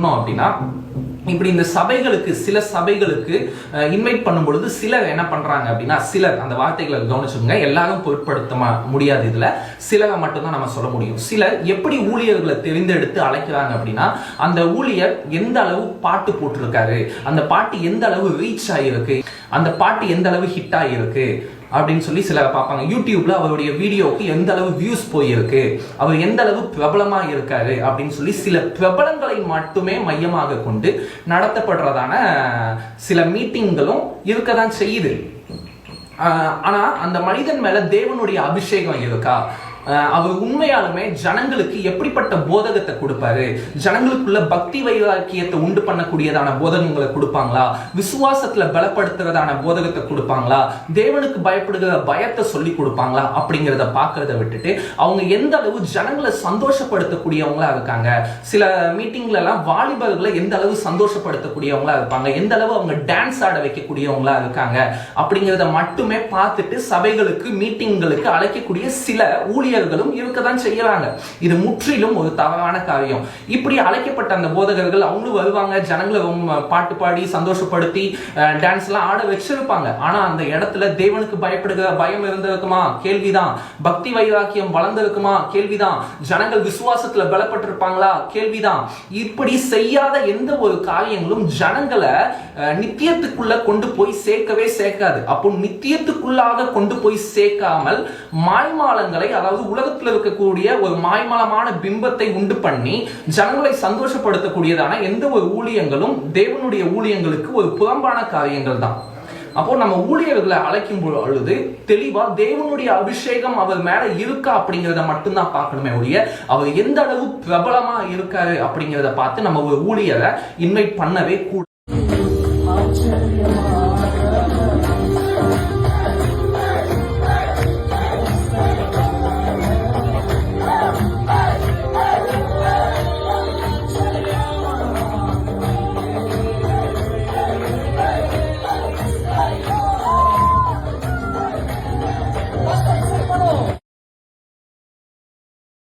அப்படின்னா இப்படி இந்த சபைகளுக்கு சில சபைகளுக்கு இன்வைட் பண்ணும் பொழுது சிலர் என்ன பண்றாங்க அப்படின்னா சிலர் அந்த வார்த்தைகளை கவனிச்சுங்க எல்லாரும் பொருட்படுத்த முடியாது இதுல. சிலரை மட்டும்தான் நம்ம சொல்ல முடியும். சிலர் எப்படி ஊழியர்களை தெரிந்தெடுத்து அழைக்கிறாங்க அப்படின்னா அந்த ஊழியர் எந்த அளவு பாட்டு போட்டிருக்காரு அந்த பாட்டு எந்த அளவு ரீச் ஆகியிருக்கு அந்த பாட்டு எந்த அளவு ஹிட் ஆகியிருக்கு அப்படின்னு சொல்லி சிலர் பார்ப்பாங்க. யூடியூப்ல அவருடைய வீடியோவுக்கு எந்த அளவு வியூஸ் போயிருக்கு அவர் எந்த அளவு பிரபலமா இருக்காரு அப்படின்னு சொல்லி சில பிரபலங்களை மட்டுமே மையமாக கொண்டு நடத்தப்படுறதான சில மீட்டிங்களும் இருக்க தான் செய்யுது. ஆஹ் ஆனா அந்த மனிதன் மேல தேவனுடைய அபிஷேகம் இருக்கா? அவர் உண்மையாலுமே ஜனங்களுக்கு எப்படிப்பட்ட போதகத்தை கொடுப்பாரு? ஜனங்களுக்குள்ள பக்தி வைராக்கியத்தை உண்டு பண்ணக்கூடியதான போதகங்களை கொடுப்பாங்களா? விசுவாசத்துல பலப்படுத்துறதான போதகத்தை கொடுப்பாங்களா? தேவனுக்கு பயப்படுகிற பயத்தை சொல்லி கொடுப்பாங்களா? அப்படிங்கிறத பார்க்கறத விட்டுட்டு அவங்க எந்த அளவு ஜனங்களை சந்தோஷப்படுத்தக்கூடியவங்களா இருக்காங்க? சில மீட்டிங்ல எல்லாம் வாலிபர்களை எந்த அளவு சந்தோஷப்படுத்தக்கூடியவங்களா இருப்பாங்க? எந்த அளவு அவங்க டான்ஸ் ஆட வைக்கக்கூடியவங்களா இருக்காங்க? அப்படிங்கிறத மட்டுமே பார்த்துட்டு சபைகளுக்கு மீட்டிங்களுக்கு அழைக்கக்கூடிய சில ஊழியர்களும் இருக்கதான் செய்யறாங்க. இது முற்றிலும் ஒரு தவறான காரியம். இப்படி அழைக்கப்பட்ட அந்த போதகர்கள் அவங்களும் வருவாங்க ஜனங்களை பாட்டு பாடி சந்தோஷப்படுத்தி டான்ஸ் எல்லாம் ஆட வச்சிருப்பாங்க. ஆனா அந்த இடத்துல தேவனுக்கு பயப்படுகிற பயம் இருந்திருக்குமா? கேள்விதான். பக்தி வைராக்கியம் வளர்ந்திருக்குமா? கேள்விதான். ஜனங்கள் விசுவாசத்துல பலப்பட்டிருப்பாங்களா? கேள்விதான். இப்படி செய்யாத எந்த ஒரு காரியங்களும் ஜனங்களை நித்தியத்துக்குள்ள கொண்டு போய் சேர்க்கவே சேர்க்காது. அப்போ நித்தியத்துக்குள்ளாக கொண்டு போய் சேர்க்காமல் மாய்மாலங்களை அதாவது உலகத்தில் இருக்கக்கூடிய ஒரு மாய்மலமான பிம்பத்தை உண்டு பண்ணி ஜனங்களை சந்தோஷப்படுத்தக்கூடியதான எந்த ஒரு ஊழியங்களும் தேவனுடைய ஊழியங்களுக்கு ஒரு புறம்பான காரியங்கள் தான். அப்போ நம்ம ஊழியர்களை அழைக்கும் பொழுது தெளிவா தேவனுடைய அபிஷேகம் அவர் மேல இருக்கா அப்படிங்கிறத மட்டும்தான் பார்க்கணுமே ஒழிய அவர் எந்த அளவு பிரபலமா இருக்காரு அப்படிங்கிறத பார்த்து நம்ம ஒரு ஊழியரை இன்வைட் பண்ணவே கூட